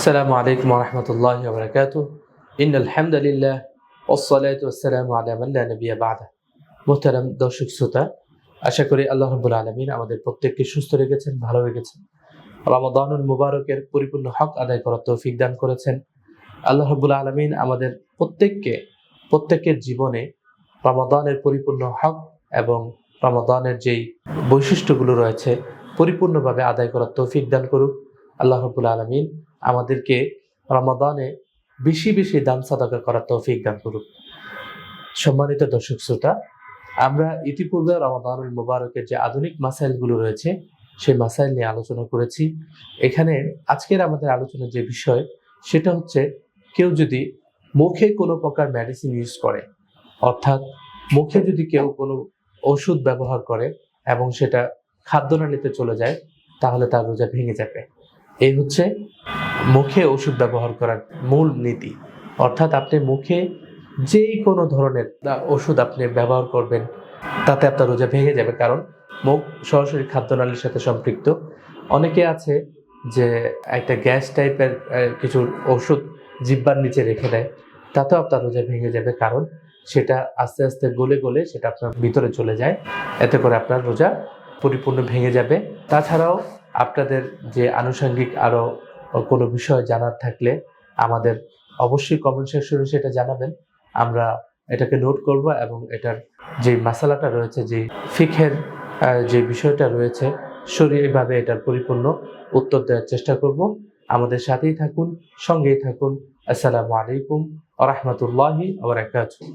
আসসালামু আলাইকুম রহমতুল্লাহ বরকাত ইন আলহামদুলিল্লাহ ওসলাত ওসালাম আলামাল্লা নবিয়া বাদা। মোহতারাম দর্শক শ্রোতা, আশা করি আল্লাহ রবুল আলমিন আমাদের প্রত্যেককে সুস্থ রেখেছেন, ভালো রেখেছেন। রমাদানুল মুবারকের পরিপূর্ণ হক আদায় করার তৌফিক দান করেছেন। আল্লাহ রবুল আলমিন আমাদের প্রত্যেককে, প্রত্যেকের জীবনে রমাদানের পরিপূর্ণ হক এবং রমাদানের যেই বৈশিষ্ট্যগুলো রয়েছে, পরিপূর্ণভাবে আদায় করার তৌফিক দান করুক। আল্লাহ রবুল আলমিন আমাদেরকে রমাদানে বেশি বেশি দান সাদাকা করার তৌফিক দান করুক। সম্মানিত দর্শক শ্রোতা, আমরা ইতিপূর্বে রমাদানুল মুবারকের যে আধুনিক মাসাইলগুলো রয়েছে, সেই মাসাইল নিয়ে আলোচনা করেছি। এখানে আজকের আমাদের আলোচনার যে বিষয়, সেটা হচ্ছে কেউ যদি মুখে কোনো প্রকার মেডিসিন ইউজ করে, অর্থাৎ মুখে যদি কেউ কোনো ওষুধ ব্যবহার করে এবং সেটা খাদ্যনালীতে চলে যায়, তাহলে তার রোজা ভেঙে যাবে। এই হচ্ছে মুখে ওষুধ ব্যবহার করার মূল নীতি। অর্থাৎ আপনি মুখে যেই কোনো ধরনের ওষুধ আপনি ব্যবহার করবেন, তাতে আপনার রোজা ভেঙে যাবে। কারণ মুখ সরাসরি খাদ্যনালীর সাথে সম্পৃক্ত। অনেকে আছে যে একটা গ্যাস টাইপের কিছু ওষুধ জিব্বার নিচে রেখে দেয়, তাতেও আপনার রোজা ভেঙে যাবে। কারণ সেটা আস্তে আস্তে গলে গলে সেটা আপনার ভিতরে চলে যায়। এতে করে আপনার রোজা পরিপূর্ণ ভেঙে যাবে। তাছাড়াও আপনাদের যে আনুষঙ্গিক আরও কোনো বিষয় জানার থাকলে আমাদের অবশ্যই কমেন্ট সেকশনে সেটা জানাবেন। আমরা এটাকে নোট করব এবং এটার যে মাসালাটা রয়েছে, যে ফিখের যে বিষয়টা রয়েছে, শরীরভাবে এটার পরিপূর্ণ উত্তর দেওয়ার চেষ্টা করব। আমাদের সাথেই থাকুন, সঙ্গেই থাকুন। আসসালামু আলাইকুম আ রহমতুল্লাহি আবরাকাতুহ